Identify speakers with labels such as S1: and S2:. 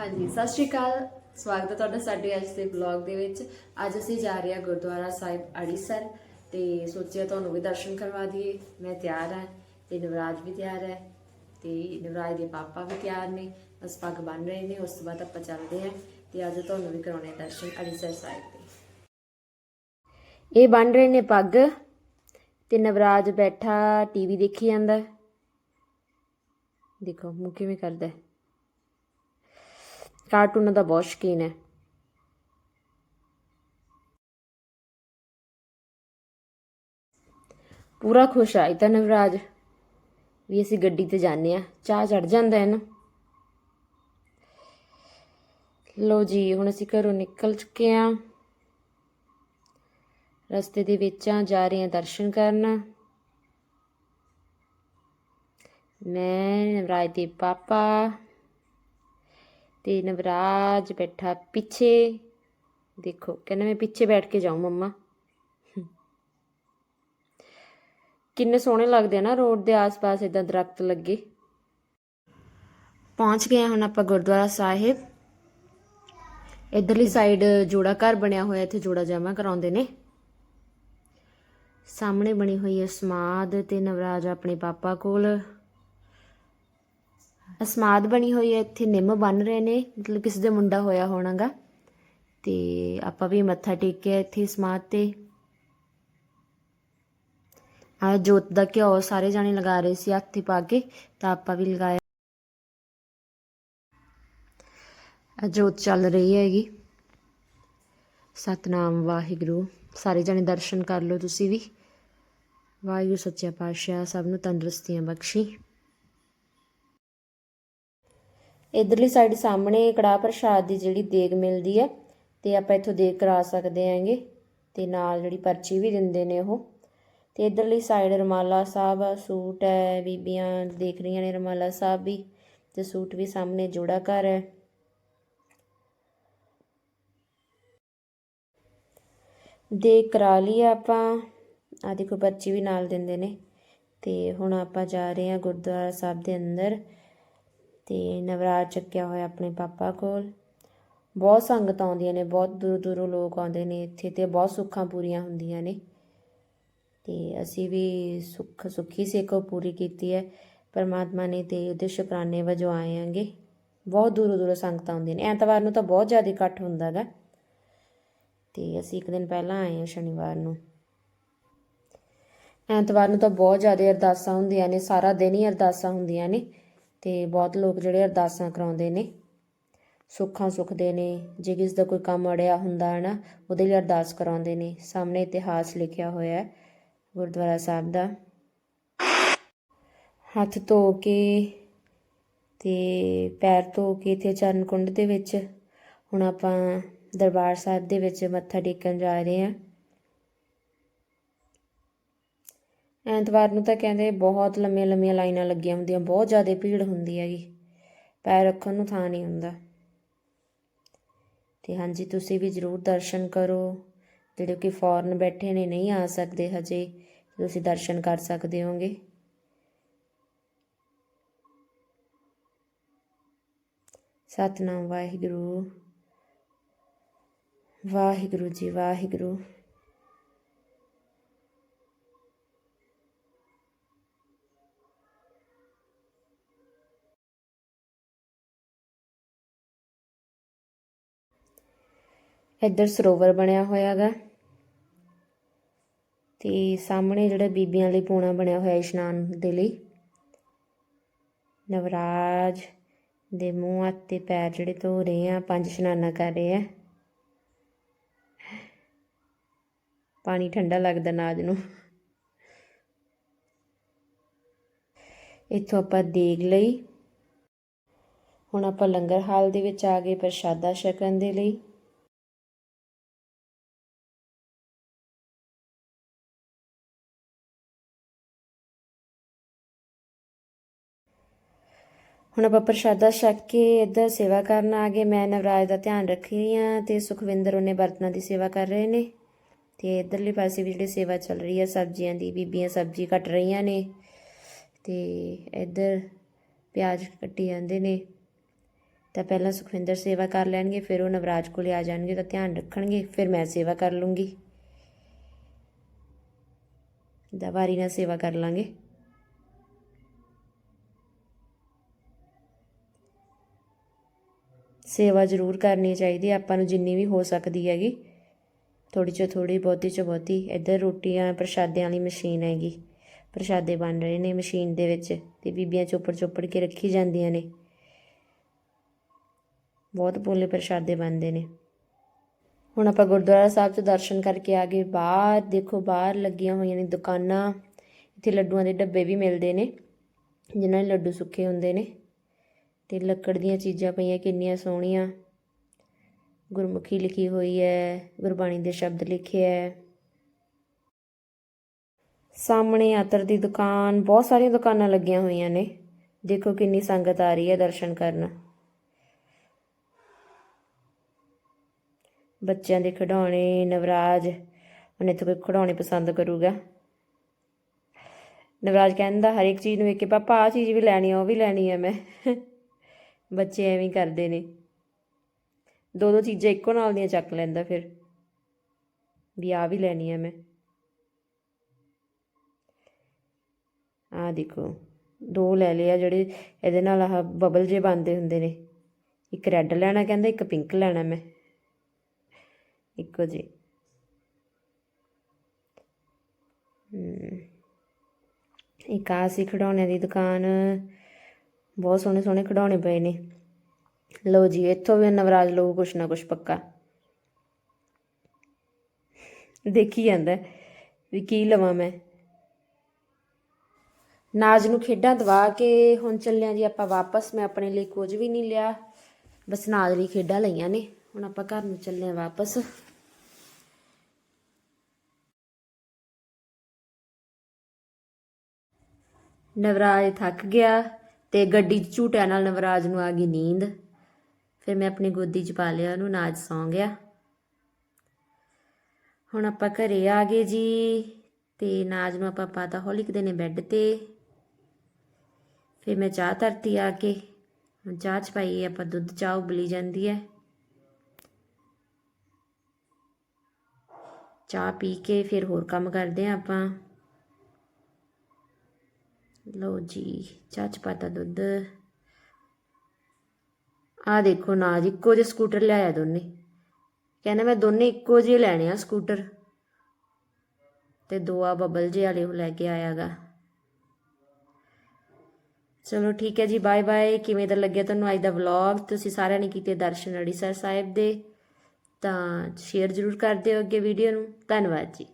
S1: ਹਾਂਜੀ, ਸਤਿ ਸ਼੍ਰੀ ਅਕਾਲ। ਸਵਾਗਤ ਹੈ ਤੁਹਾਡਾ ਸਾਡੇ ਅੱਜ ਦੇ ਵਲੌਗ ਦੇ ਵਿੱਚ। ਅੱਜ ਅਸੀਂ ਜਾ ਰਹੇ ਹਾਂ ਗੁਰਦੁਆਰਾ ਸਾਹਿਬ ਅੜੀਸਰ ਤੇ ਸੋਚਿਆ ਤੁਹਾਨੂੰ ਵੀ ਦਰਸ਼ਨ ਕਰਵਾ ਦਈਏ। ਮੈਂ ਤਿਆਰ ਹਾਂ ਤੇ ਨਵਰਾਜ ਵੀ ਤਿਆਰ ਹੈ ਤੇ ਨਵਰਾਜ ਦੇ ਪਾਪਾ ਵੀ ਤਿਆਰ ਨੇ, ਬਸ ਪੱਗ ਬੰਨ ਰਹੇ ਨੇ, ਉਸ ਤੋਂ ਬਾਅਦ ਆਪਾਂ ਚੱਲਦੇ ਹਾਂ ਤੇ ਅੱਜ ਤੁਹਾਨੂੰ ਵੀ ਕਰਾਉਣੇ ਆ ਦਰਸ਼ਨ ਅੜੀਸਰ ਸਾਹਿਬ ਦੇ। ਇਹ ਬੰਨ ਰਹੇ ਨੇ ਪੱਗ ਤੇ ਨਵਰਾਜ ਬੈਠਾ, ਟੀਵੀ ਦੇਖੀ ਜਾਂਦਾ। ਦੇਖੋ, ਮੂੰਹ ਕਿਵੇਂ ਕਰਦਾ ਹੈ। ਕਾਰਟੂਨ ਦਾ ਬਹੁਤ ਸ਼ੌਕੀਨ ਹੈ। ਪੂਰਾ ਖੁਸ਼ ਆ ਤਾਂ ਨਵਰਾਜ। ਵੀ ਅਸੀਂ ਗੱਡੀ ਤੇ ਜਾਂਦੇ ਆ ਚਾਹ ਚੜ ਜਾਂਦਾ ਹੈ ਨਾ। ਲੋ ਜੀ, ਹੁਣ ਅਸੀਂ ਘਰੋਂ ਨਿਕਲ ਚੁੱਕੇ ਆ ਰਸਤੇ ਦੇ ਵਿੱਚ ਆ, ਜਾ ਰਹੇ ਆ ਦਰਸ਼ਨ ਕਰਨ। ਮੈਂ ਨਵਰਾਜ ਦੇ ਪਾਪਾ ਤੇ ਨਵਰਾਜ ਬੈਠਾ ਪਿੱਛੇ। ਦੇਖੋ, ਕਹਿੰਦਾ ਮੈਂ ਪਿੱਛੇ ਬੈਠ ਕੇ ਜਾਉਂ ਮੰਮਾ। ਕਿੰਨੇ ਸੋਹਣੇ ਲੱਗਦੇ ਆ ਨਾ ਰੋਡ ਦੇ ਆਸ-ਪਾਸ ਇਦਾਂ ਦਰਖਤ ਲੱਗੇ। ਪਹੁੰਚ ਗਏ ਹੁਣ ਆਪਾਂ ਗੁਰਦੁਆਰਾ ਸਾਹਿਬ। ਇਧਰਲੀ ਸਾਈਡ ਜੋੜਾ ਘਰ ਬਣਿਆ ਹੋਇਆ, ਇੱਥੇ ਜੋੜਾ ਜਮਾ ਕਰਾਉਂਦੇ ਨੇ। ਸਾਹਮਣੇ ਬਣੀ ਹੋਈ ਹੈ ਸਮਾਦ ਤੇ ਨਵਰਾਜ ਆਪਣੇ ਪਾਪਾ ਕੋਲ। ਸਮਾਦ ਬਣੀ ਹੋਈ ਹੈ, ਇੱਥੇ ਨਿੰਮ ਬਣ ਰਹੇ ਨੇ, ਮਤਲਬ ਕਿਸੇ ਦੇ ਮੁੰਡਾ ਹੋਇਆ ਹੋਣਾਗਾ। ਤੇ ਆਪਾਂ ਵੀ ਮੱਥਾ ਟੇਕਿਆ ਇੱਥੇ ਸਮਾਦ ਤੇ। ਆ ਜੋਤ ਦਾ ਘਿਓ ਸਾਰੇ ਜਾਣੇ ਲਗਾ ਰਹੇ ਸੀ ਹੱਥੀ ਪਾ ਕੇ, ਤਾਂ ਆਪਾਂ ਵੀ ਲਗਾਇਆ। ਆ ਜੋਤ ਚੱਲ ਰਹੀ ਹੈਗੀ। ਸਤਨਾਮ ਵਾਹਿਗੁਰੂ, ਸਾਰੇ ਜਾਣੇ ਦਰਸ਼ਨ ਕਰ ਲਓ ਤੁਸੀਂ ਵੀ। ਵਾਹਿਗੁਰੂ ਸੱਚਾ ਪਾਤਸ਼ਾਹ ਸਭ ਨੂੰ ਤੰਦਰੁਸਤੀਆਂ ਬਖਸ਼ੀ। ਇਧਰਲੀ ਸਾਈਡ ਸਾਹਮਣੇ ਕੜਾਹ ਪ੍ਰਸ਼ਾਦ ਦੀ ਜਿਹੜੀ ਦੇਗ ਮਿਲਦੀ ਹੈ ਤੇ ਆਪਾਂ ਇੱਥੋਂ ਦੇਗ ਕਰਾ ਸਕਦੇ ਆਂਗੇ ਤੇ ਨਾਲ ਜਿਹੜੀ ਪਰਚੀ ਵੀ ਦਿੰਦੇ ਨੇ ਉਹ। ਤੇ ਇਧਰਲੀ ਸਾਈਡ ਰਮਾਲਾ ਸਾਹਿਬ ਆ, ਸੂਟ ਹੈ ਬੀਬੀਆਂ ਦੇਖ ਰਹੀਆਂ ਨੇ ਰਮਾਲਾ ਸਾਹਿਬ ਵੀ ਤੇ ਸੂਟ ਵੀ ਸਾਹਮਣੇ ਜੋੜਾ ਘਰ ਹੈ। ਦੇ ਕਰਾ ਲਈ ਆ ਆਪਾਂ ਆ ਦੇਖੋ ਪਰਚੀ ਵੀ ਨਾਲ ਦਿੰਦੇ ਨੇ ਤੇ ਹੁਣ ਆਪਾਂ ਜਾ ਰਹੇ ਹਾਂ ਗੁਰਦੁਆਰਾ ਸਾਹਿਬ ਦੇ ਅੰਦਰ। ਤੇ ਨਵਰਾਜ ਚੱਕਿਆ ਹੋਇਆ ਆਪਣੇ ਪਾਪਾ ਕੋਲ। ਬਹੁਤ ਸੰਗਤ ਆਉਂਦੀਆਂ ਨੇ, ਬਹੁਤ ਦੂਰ ਦੂਰੋਂ ਲੋਕ ਆਉਂਦੇ ਨੇ ਇੱਥੇ ਤੇ ਬਹੁਤ ਸੁੱਖਾਂ ਪੂਰੀਆਂ ਹੁੰਦੀਆਂ ਨੇ। ਤੇ ਅਸੀਂ ਵੀ ਸੁੱਖ ਸੁੱਖੀ ਸੇਕੋ ਪੂਰੀ ਕੀਤੀ ਹੈ। ਪਰਮਾਤਮਾ ਨੇ ਤੇ ਉਹਦੇ ਸ਼ੁਕਰਾਨੇ ਵਜੋਂ ਆਏ ਆਂਗੇ ਬਹੁਤ ਦੂਰੋਂ ਦੂਰੋਂ ਸੰਗਤਾਂ ਆਉਂਦੀਆਂ ਨੇ। ਐਤਵਾਰ ਨੂੰ ਤਾਂ ਬਹੁਤ ਜ਼ਿਆਦਾ ਇਕੱਠ ਹੁੰਦਾ ਗਾ ਤੇ ਅਸੀਂ ਇੱਕ ਦਿਨ ਪਹਿਲਾਂ ਆਏ ਹਾਂ ਸ਼ਨੀਵਾਰ ਨੂੰ। ਐਤਵਾਰ ਨੂੰ ਤਾਂ ਬਹੁਤ ਜ਼ਿਆਦਾ ਅਰਦਾਸਾਂ ਹੁੰਦੀਆਂ ਨੇ, ਸਾਰਾ ਦਿਨ ਹੀ ਅਰਦਾਸਾਂ ਹੁੰਦੀਆਂ ਨੇ। ਤੇ ਬਹੁਤ ਲੋਕ ਜਿਹੜੇ ਅਰਦਾਸਾਂ ਕਰਾਉਂਦੇ ਨੇ, ਸੁੱਖਾਂ ਸੁਖਦੇ ਨੇ, ਜੇ ਕਿਸ ਦਾ ਕੋਈ ਕੰਮ ਅੜਿਆ ਹੁੰਦਾ ਹੈ ਨਾ ਉਹਦੇ ਲਈ ਅਰਦਾਸ ਕਰਾਉਂਦੇ ਨੇ। ਸਾਹਮਣੇ ਇਤਿਹਾਸ ਲਿਖਿਆ ਹੋਇਆ ਹੈ ਗੁਰਦੁਆਰਾ ਸਾਹਿਬ ਦਾ। ਹੱਥ ਧੋ ਕੇ ਤੇ ਪੈਰ ਧੋ ਕੇ ਇੱਥੇ ਚਰਨ ਕੁੰਡ ਦੇ ਵਿੱਚ ਹੁਣ ਆਪਾਂ ਦਰਬਾਰ ਸਾਹਿਬ ਦੇ ਵਿੱਚ ਮੱਥਾ ਟੇਕਣ ਜਾ ਰਹੇ ਹਾਂ। ਐਤਵਾਰ ਨੂੰ ਤਾਂ ਕਹਿੰਦੇ ਬਹੁਤ ਲੰਮੀਆਂ ਲੰਮੀਆਂ ਲਾਈਨਾਂ ਲੱਗੀਆਂ ਹੁੰਦੀਆਂ, ਬਹੁਤ ਜ਼ਿਆਦਾ ਭੀੜ ਹੁੰਦੀ ਹੈਗੀ। ਪੈਰ ਰੱਖਣ ਨੂੰ ਥਾਂ ਨਹੀਂ ਹੁੰਦਾ। ਤੇ ਹਾਂਜੀ, ਤੁਸੀਂ ਵੀ ਜ਼ਰੂਰ ਦਰਸ਼ਨ ਕਰੋ। ਜਿਹੜੇ ਕਿ ਫੌਰਨ ਬੈਠੇ ਨੇ, ਨਹੀਂ ਆ ਸਕਦੇ ਹਜੇ। ਤੁਸੀਂ ਦਰਸ਼ਨ ਕਰ ਸਕਦੇ ਹੋਗੇ ਸਤਨਾਮ ਵਾਹਿਗੁਰੂ। ਵਾਹਿਗੁਰੂ ਜੀ, ਵਾਹਿਗੁਰੂ। ਇੱਧਰ ਸਰੋਵਰ ਬਣਿਆ ਹੋਇਆ ਗਾ ਤੇ ਸਾਹਮਣੇ ਜਿਹੜਾ ਬੀਬੀਆਂ ਲਈ ਪੂਣਾ ਬਣਿਆ ਹੋਇਆ ਇਸ਼ਨਾਨ ਦੇ ਲਈ। ਨਵਰਾਜ ਦੇ ਮੂੰਹ ਹੱਥ ਤੇ ਪੈਰ ਜਿਹੜੇ ਧੋ ਰਹੇ ਆ, ਪੰਜ ਇਸ਼ਨਾਨਾਂ ਕਰ ਰਹੇ ਆ। ਪਾਣੀ ਠੰਡਾ ਲੱਗਦਾ ਨਾਜ ਨੂੰ। ਇੱਥੋਂ ਆਪਾਂ ਦੇਗ ਲਈ। ਹੁਣ ਆਪਾਂ ਲੰਗਰ ਹਾਲ ਦੇ ਵਿੱਚ ਆ ਗਏ ਪ੍ਰਸ਼ਾਦਾ ਛਕਣ ਦੇ ਲਈ। ਹੁਣ ਆਪਾਂ ਪ੍ਰਸ਼ਾਦਾ ਛਕ ਕੇ ਇੱਧਰ ਸੇਵਾ ਕਰਨ ਆ ਗਏ। ਮੈਂ ਨਵਰਾਜ ਦਾ ਧਿਆਨ ਰੱਖ ਰਹੀ ਹਾਂ ਤੇ ਸੁਖਵਿੰਦਰ ਉਹਨੇ ਬਰਤਨਾਂ ਦੀ ਸੇਵਾ ਕਰ ਰਹੇ ਨੇ। ਤੇ ਇੱਧਰਲੇ ਪਾਸੇ ਵੀ ਜਿਹੜੀ ਸੇਵਾ ਚੱਲ ਰਹੀ ਆ ਸਬਜ਼ੀਆਂ ਦੀ, ਬੀਬੀਆਂ ਸਬਜ਼ੀ ਕੱਟ ਰਹੀਆਂ ਨੇ ਤੇ ਇੱਧਰ ਪਿਆਜ਼ ਕੱਟੀ ਜਾਂਦੇ ਨੇ। ਤਾਂ ਪਹਿਲਾਂ ਸੁਖਵਿੰਦਰ ਸੇਵਾ ਕਰ ਲੈਣਗੇ, ਫਿਰ ਉਹ ਨਵਰਾਜ ਕੋਲੇ ਆ ਜਾਣਗੇ ਤਾਂ ਧਿਆਨ ਰੱਖਣਗੇ, ਫਿਰ ਮੈਂ ਸੇਵਾ ਕਰ ਲੂੰਗੀ। ਦਾ ਨਾਲ ਸੇਵਾ ਕਰ ਲਾਂਗੇ। ਸੇਵਾ ਜ਼ਰੂਰ ਕਰਨੀ ਚਾਹੀਦੀ ਹੈ, ਆਪਾਂ ਨੂੰ ਜਿੰਨੀ ਵੀ ਹੋ ਸਕਦੀ ਹੈਗੀ। ਥੋੜੀ ਚੋ ਥੋੜੀ ਬਹੁਤੀ ਚੋ ਬਹੁਤੀ। ਇੱਧਰ ਰੋਟੀਆਂ, ਪ੍ਰਸ਼ਾਦਿਆਂ ਵਾਲੀ ਮਸ਼ੀਨ ਹੈਗੀ। ਪ੍ਰਸ਼ਾਦੇ ਬਣ ਰਹੇ ਨੇ ਮਸ਼ੀਨ ਦੇ ਵਿੱਚ ਤੇ ਬੀਬੀਆਂ ਚੋਪੜ ਚੋਪੜ ਕੇ ਰੱਖੀ ਜਾਂਦੀਆਂ ਨੇ। ਬਹੁਤ ਭੋਲੇ ਪ੍ਰਸ਼ਾਦੇ ਬਣਦੇ ਨੇ। ਹੁਣ ਆਪਾਂ ਗੁਰਦੁਆਰਾ ਸਾਹਿਬ 'ਚ ਦਰਸ਼ਨ ਕਰਕੇ ਆ ਗਏ। ਬਾਹਰ ਦੇਖੋ, ਬਾਹਰ ਲੱਗੀਆਂ ਹੋਈਆਂ ਨੇ ਦੁਕਾਨਾਂ। ਇੱਥੇ ਲੱਡੂਆਂ ਦੇ ਡੱਬੇ ਵੀ ਮਿਲਦੇ ਨੇ, ਜਿਨ੍ਹਾਂ 'ਚ ਲੱਡੂ ਸੁੱਕੇ ਹੁੰਦੇ ਨੇ। ਤੇ ਲੱਕੜ ਦੀਆਂ ਚੀਜ਼ਾਂ ਪਈਆਂ ਕਿੰਨੀਆਂ ਸੋਹਣੀਆਂ। ਗੁਰਮੁਖੀ ਲਿਖੀ ਹੋਈ ਹੈ ਗੁਰਬਾਣੀ ਦੇ ਸ਼ਬਦ ਲਿਖੇ ਹੈ ਸਾਹਮਣੇ ਆਤਰ ਦੀ ਦੁਕਾਨ, ਬਹੁਤ ਸਾਰੀਆਂ ਦੁਕਾਨਾਂ ਲੱਗੀਆਂ ਹੋਈਆਂ ਨੇ। ਦੇਖੋ ਕਿੰਨੀ ਸੰਗਤ ਆ ਰਹੀ ਹੈ ਦਰਸ਼ਨ ਕਰਨ। ਬੱਚਿਆਂ ਦੇ ਖਿਡੌਣੇ, ਨਵਰਾਜ ਹੁਣ ਇੱਥੇ ਕੋਈ ਖਿਡੌਣੇ ਪਸੰਦ ਕਰੂਗਾ। ਨਵਰਾਜ ਕਹਿੰਦਾ ਹਰ ਇੱਕ ਚੀਜ਼ ਨੂੰ ਵੇਖ ਕੇ, ਪਾਪਾ ਆ ਚੀਜ਼ ਵੀ ਲੈਣੀ ਆ ਉਹ ਵੀ ਲੈਣੀ ਆ ਮੈਂ। ਬੱਚੇ ਐਵੇਂ ਹੀ ਕਰਦੇ ਨੇ। ਦੋ ਦੋ ਚੀਜ਼ਾਂ ਇੱਕੋ ਨਾਲ ਦੀਆਂ ਚੱਕ ਲੈਂਦਾ ਫਿਰ। ਵੀ ਆ ਵੀ ਲੈਣੀ ਹੈ ਮੈਂ। ਆ ਦੇਖੋ, ਦੋ ਲੈ ਲਿਆ ਜਿਹੜੇ ਇਹਦੇ ਨਾਲ ਆਹ ਬਬਲ ਜੇ ਬੰਦੇ ਹੁੰਦੇ ਨੇ। ਇੱਕ ਰੈੱਡ ਲੈਣਾ ਕਹਿੰਦਾ, ਇੱਕ ਪਿੰਕ ਲੈਣਾ ਮੈਂ। ਇੱਕੋ ਜੀ ਇੱਕ ਆ ਸੀ ਖਿਡੌਣਿਆਂ ਦੀ ਦੁਕਾਨ। ਬਹੁਤ ਸੋਹਣੇ ਸੋਹਣੇ ਖਿਡੌਣੇ ਪਏ ਨੇ। ਲਓ ਜੀ, ਇੱਥੋਂ ਵੀ ਨਵਰਾਜ ਲਊ ਕੁਛ ਨਾ ਕੁਛ ਪੱਕਾ। ਦੇਖੀ ਜਾਂਦਾ ਵੀ ਕੀ ਲਵਾਂ ਮੈਂ। ਨਾਜ ਨੂੰ ਖੇਡਾਂ ਦਵਾ ਕੇ ਹੁਣ ਚੱਲਿਆ ਜੀ ਆਪਾਂ ਵਾਪਸ। ਮੈਂ ਆਪਣੇ ਲਈ ਕੁਝ ਵੀ ਨਹੀਂ ਲਿਆ। ਬਸ ਨਾਜ ਲਈ ਖੇਡਾਂ ਲਈਆਂ ਨੇ। ਹੁਣ ਆਪਾਂ ਘਰ ਨੂੰ ਚੱਲਿਆ ਵਾਪਸ। ਨਵਰਾਜ ਥੱਕ ਗਿਆ। ਤੇ ਗੱਡੀ 'ਚ ਝੂਟਿਆਂ ਨਾਲ ਨਵਰਾਜ ਨੂੰ ਆ ਗਈ ਨੀਂਦ। ਫਿਰ ਮੈਂ ਆਪਣੀ ਗੋਦੀ 'ਚ ਪਾ ਲਿਆ, ਉਹਨੂੰ ਨਾਜ ਸੌਂ ਗਿਆ। ਹੁਣ ਆਪਾਂ ਘਰੇ ਆ ਗਏ ਜੀ ਤੇ ਨਾਜ ਨੂੰ ਆਪਾਂ ਪਾਤਾ ਹੌਲੀ ਦੇ ਨੇ ਬੈੱਡ ਤੇ। ਫਿਰ ਮੈਂ ਚਾਹ ਧਰਤੀ ਆ ਕੇ, ਹੁਣ ਚਾਹ ਚ ਪਾਈਏ ਆਪਾਂ ਦੁੱਧ ਚਾਹ ਉਬਲੀ ਜਾਂਦੀ ਹੈ। ਚਾਹ ਪੀ ਕੇ ਫਿਰ ਹੋਰ ਕੰਮ ਕਰਦੇ ਆ ਆਪਾਂ। ਲਓ ਜੀ, ਚਾਹ ਚ ਪਾਤਾ ਦੁੱਧ। ਆ ਦੇਖੋ ਨਾਜ ਇੱਕੋ ਜਿਹੇ ਸਕੂਟਰ ਲਿਆਇਆ ਦੋਨੇ। ਕਹਿੰਦਾ ਮੈਂ ਦੋਨੇ ਇੱਕੋ ਜਿਹੇ ਲੈਣੇ ਆ ਸਕੂਟਰ। ਤੇ ਦੋ ਆ ਬਬਲ ਜੇ ਵਾਲੇ ਉਹ ਲੈ ਕੇ ਆਇਆਗਾ। ਚਲੋ ਠੀਕ ਹੈ ਜੀ, ਬਾਏ ਬਾਏ। ਕਿਵੇਂ ਦਾ ਲੱਗਿਆ ਤੁਹਾਨੂੰ ਅੱਜ ਦਾ ਵਲੌਗ? ਤੁਸੀਂ ਸਾਰਿਆਂ ਨੇ ਕੀਤੇ ਦਰਸ਼ਨ ਅੜੀਸਰ ਸਾਹਿਬ ਦੇ। ਤਾਂ ਸ਼ੇਅਰ ਜ਼ਰੂਰ ਕਰ ਦਿਓ ਅੱਗੇ ਵੀਡੀਓ ਨੂੰ। ਧੰਨਵਾਦ ਜੀ।